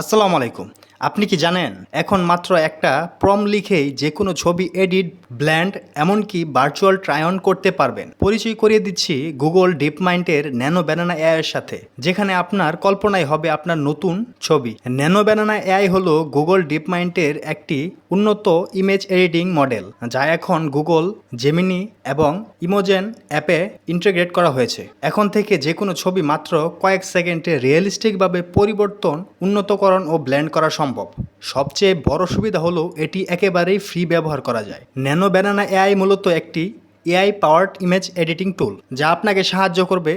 আসসালামু আলাইকুম। আপনি কি জানেন, এখন মাত্র একটা প্রম লিখেই যে কোনো ছবি এডিট, ব্ল্যান্ড, এমনকি ভার্চুয়াল ট্রাই অন করতে পারবেন। পরিচয় করিয়ে দিচ্ছি গুগল ডিপ মাইন্ডের ন্যানো ব্যানানা এআই এর সাথে, যেখানে আপনার কল্পনায় হবে আপনার নতুন ছবি। ন্যানো ব্যানানা এআই হলো গুগল ডিপ মাইন্ডের একটি উন্নত ইমেজ এডিটিং মডেল যা এখন গুগল জেমিনি এবং ইমোজেন অ্যাপে ইন্টিগ্রেট করা হয়েছে। এখন থেকে যে কোনো ছবি মাত্র কয়েক সেকেন্ডে রিয়েলিস্টিকভাবে পরিবর্তন উন্নতকরণ ও ব্ল্যান্ড করা সম্ভব। সবচেয়ে বড় সুবিধা হলো এটি একেবারেই ফ্রি ব্যবহার করা যায়। ন্যানো ব্যানানা এআই মূলত একটি AI powered image editing tool যা আপনাকে সাহায্য করবে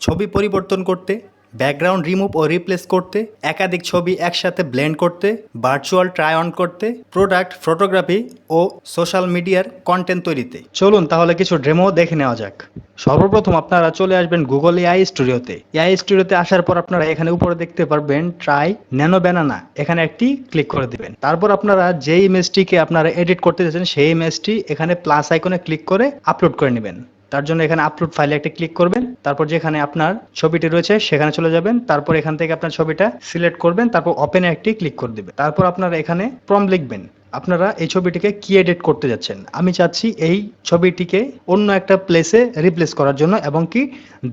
ছবি পরিবর্তন করতে ব্যাকগ্রাউন্ড রিমুভ ও রিপ্লেস করতে, একাধিক ছবি একসাথে ব্লেন্ড করতে, ভার্চুয়াল ট্রাই অন করতে, প্রোডাক্ট, ফটোগ্রাফি ও সোশ্যাল মিডিয়ার কন্টেন্ট তৈরিতে। চলুন তাহলে কিছু ডেমো দেখে নেওয়া যাক। সর্বপ্রথম আপনারা চলে আসবেন গুগল এআই স্টুডিওতে এআই স্টুডিওতে আসার পর আপনারা এখানে উপরে দেখতে পারবেন ট্রাই ন্যানো ব্যানানা এখানে একটি ক্লিক করে দিবেন। তারপর আপনারা যে ইমেজটিকে আপনারা এডিট করতে চাচ্ছেন সেই ইমেজটি এখানে প্লাস আইকনে ক্লিক করে আপলোড করে নেবেন। তার জন্য এখানে আপলোড ফাইলে একটা ক্লিক করবেন। তারপর যেখানে আপনার ছবিটি রয়েছে সেখানে চলে যাবেন। তারপর এখান থেকে আপনার ছবিটা সিলেক্ট করবেন। তারপর ওপেনে একটি ক্লিক করে দিবেন। তারপর আপনার এখানে প্রম লিখবেন। আপনারা এই ছবিটিকে কি এডিট করতে যাচ্ছেন? আমি চাচ্ছি এই ছবিটিকে অন্য একটা প্লেসে রিপ্লেস করার জন্য এবং কি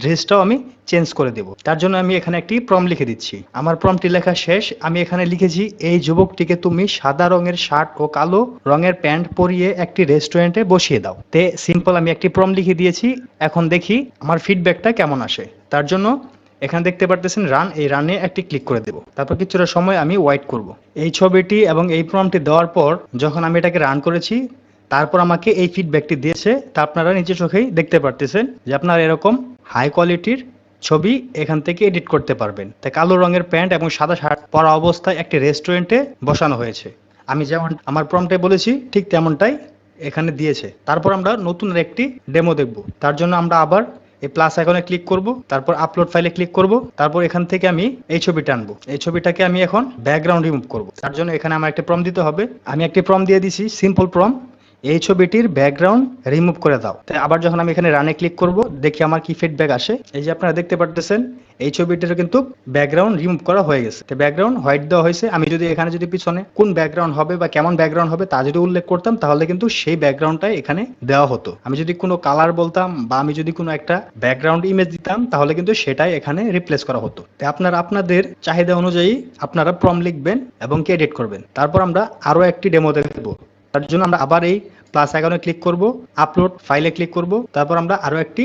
ড্রেসটাও আমি চেঞ্জ করে দেব। তার জন্য আমি এখানে একটি প্রম লিখে দিচ্ছি। আমার প্রমটি লেখা শেষ। আমি এখানে লিখেছি, এই যুবকটিকে তুমি সাদা রঙের শার্ট ও কালো রঙের প্যান্ট পরিয়ে একটি রেস্টুরেন্টে বসিয়ে দাও। তে সিম্পল আমি একটি প্রম লিখে দিয়েছি। এখন দেখি আমার ফিডব্যাকটা কেমন আসে। তার জন্য এখানে দেখতে পারতেছেন রান এই রানে একটি ক্লিক করে দেব। তারপর কিছুটা সময় আমি ওয়াইট করব। এই ছবিটি এবং এই প্রমটি দেওয়ার পর যখন আমি এটাকে রান করেছি, তারপর আমাকে এই ফিডব্যাকটি দিয়েছে, তা আপনারা নিচে চোখেই দেখতে পারতেছেন যে আপনারা এরকম হাই কোয়ালিটির ছবি এখান থেকে এডিট করতে পারবেন। তাই কালো রঙের প্যান্ট এবং সাদা শার্ট পরা অবস্থায় একটি রেস্টুরেন্টে বসানো হয়েছে। আমি যেমন আমার প্রমটাই বলেছি, ঠিক তেমনটাই এখানে দিয়েছে। তারপর আমরা নতুন একটি ডেমো দেখব। তার জন্য আমরা আবার এই প্লাস আইকনে ক্লিক করব, তারপর আপলোড ফাইলে ক্লিক করব, তারপর এখান থেকে আমি এই ছবিটা আনব। এই ছবিটাকে আমি এখন ব্যাকগ্রাউন্ড রিমুভ করব। তার জন্য এখানে আমার একটা প্রম দিতে হবে। আমি একটি প্রম দিয়ে দিছি সিম্পল প্রম এই ছবিটির ব্যাকগ্রাউন্ড রিমুভ করে দাও। তাই আবার যখন আমি এখানে রানে ক্লিক করব, দেখি আমার কি ফিডব্যাক আসে। এই যে আপনারা দেখতে পারতেছেন, এই ছবিটির কিন্তু ব্যাকগ্রাউন্ড রিমুভ করা হয়ে গেছে। তো ব্যাকগ্রাউন্ড হোয়াইট দেওয়া হয়েছে। আমি যদি এখানে যদি পিছনে কোন ব্যাকগ্রাউন্ড হবে বা কেমন ব্যাকগ্রাউন্ড হবে তা যদি উল্লেখ করতাম, তাহলে কিন্তু সেই ব্যাকগ্রাউন্ডটাই এখানে দেওয়া হতো। আমি যদি কোনো কালার বলতাম বা আমি যদি কোনো একটা ব্যাকগ্রাউন্ড ইমেজ দিতাম, তাহলে কিন্তু সেটাই এখানে রিপ্লেস করা হতো। তাই আপনারা আপনাদের চাহিদা অনুযায়ী আপনারা প্রম লিখবেন এবং কি এডিট করবেন। তারপর আমরা আরও একটি ডেমো দেখব। তার জন্য আমরা আবার এই প্লাস আইকনে ক্লিক করব আপলোড ফাইলে ক্লিক করব, তারপর আমরা আরও একটি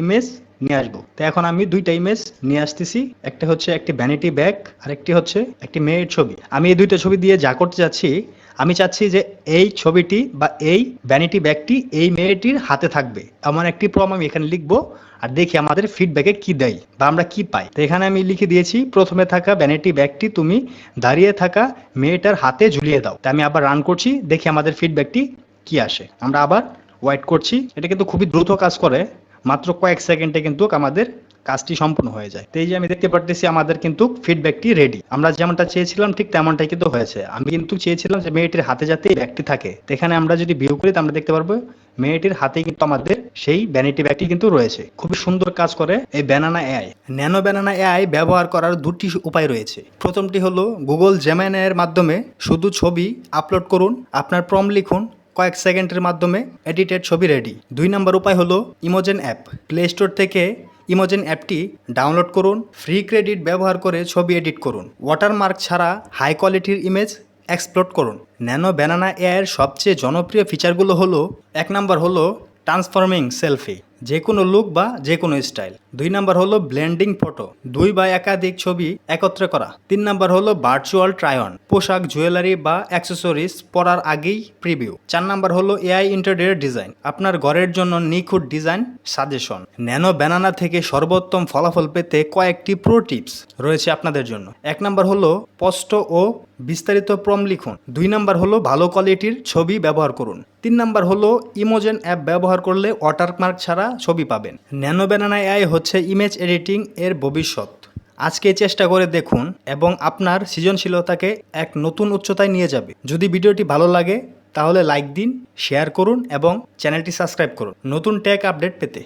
ইমেজ নিয়ে আসব। তো এখন আমি দুইটা ইমেজ নিয়ে আসতেছি, একটা হচ্ছে একটি ভ্যানিটি ব্যাগ আর একটি হচ্ছে একটি মেয়ের ছবি। আমি এই দুইটা ছবি দিয়ে যা করতে যাচ্ছি আমি চাচ্ছি যে এই ছবিটি বা এই ভ্যানিটি ব্যাগটি এই মেয়েটির হাতে থাকবে। এমন একটি প্রম আমি এখানে লিখব, আর দেখি আমাদের ফিডব্যাকে কি দেয় বা আমরা কি পাই। তো এখানে আমি লিখে দিয়েছি, প্রথমে থাকা ভ্যানিটি ব্যাগটি তুমি দাঁড়িয়ে থাকা মেয়েটার হাতে ঝুলিয়ে দাও। তা আমি আবার রান করছি, দেখি আমাদের ফিডব্যাকটি কি আসে? আমরা আবার ওয়েট করছি। এটা কিন্তু খুবই দ্রুত কাজ করে, মাত্র কয়েক সেকেন্ডে কিন্তু আমাদের কাজটি সম্পূর্ণ হয়ে যায়। তো এই যে আমি দেখতে পারতেছি আমাদের কিন্তু ফিডব্যাকটি রেডি আমরা যেমনটা চেয়েছিলাম, ঠিক তেমনটাই কিন্তু হয়েছে। আমি কিন্তু চেয়েছিলাম যে মেয়েটির হাতে যাতে ব্যাগটি থাকে। এখানে আমরা যদি ভিউ করি আমরা দেখতে পারব মেয়েটির হাতে কিন্তু আমাদের সেই ভ্যানিটি ব্যাগটি কিন্তু রয়েছে। খুবই সুন্দর কাজ করে এই banana AI nano banana AI ব্যবহার করার দুটি উপায় রয়েছে। প্রথমটি হলো গুগল জেমেন এর মাধ্যমে শুধু ছবি আপলোড করুন, আপনার প্রম লিখুন কয়েক সেকেন্ডের মাধ্যমে এডিটেড ছবি রেডি। দুই নম্বর উপায় হলো ইমোজেন অ্যাপ। প্লে স্টোর থেকে ইমোজেন অ্যাপটি ডাউনলোড করুন, ফ্রি ক্রেডিট ব্যবহার করে ছবি এডিট করুন। ওয়াটারমার্ক ছাড়া হাই কোয়ালিটির ইমেজ এক্সপ্লোর করুন। ন্যানো ব্যানানা এয়ার সবচেয়ে জনপ্রিয় ফিচারগুলো হলো, এক নম্বর হলো ট্রান্সফর্মিং সেলফি। যে কোনো লুক বা যে কোনো স্টাইল দুই নাম্বার হলো ব্লেন্ডিং ফটো দুই বা একাধিক ছবি একত্রে করা। তিন নাম্বার হলো ভার্চুয়াল ট্রায়ন পোশাক জুয়েলারি বা অ্যাক্সেসরিজ পরার আগেই প্রিভিউ চার নাম্বার হলো এআই ইন্টারডিয়ার ডিজাইন আপনার ঘরের জন্য নিখুঁত ডিজাইন সাজেশন ন্যানো ব্যানানা থেকে সর্বোত্তম ফলাফল পেতে কয়েকটি প্রো টিপস রয়েছে আপনাদের জন্য। এক নাম্বার হলো স্পষ্ট ও বিস্তারিত প্রম লিখুন। দুই নাম্বার হলো ভালো কোয়ালিটির ছবি ব্যবহার করুন। তিন নাম্বার হলো ইমোজেন অ্যাপ ব্যবহার করলে ওয়াটারমার্ক ছাড়া ছবি পাবেন। ন্যানো ব্যানানা এআই হচ্ছে ইমেজ এডিটিং এর ভবিষ্যৎ। আজকে চেষ্টা করে দেখুন এবং আপনার সৃজনশীলতাকে এক নতুন উচ্চতায় নিয়ে যাবে। যদি ভিডিওটি ভালো লাগে, তাহলে লাইক দিন শেয়ার করুন এবং চ্যানেলটি সাবস্ক্রাইব করুন। নতুন ট্যাগ আপডেট পেতে।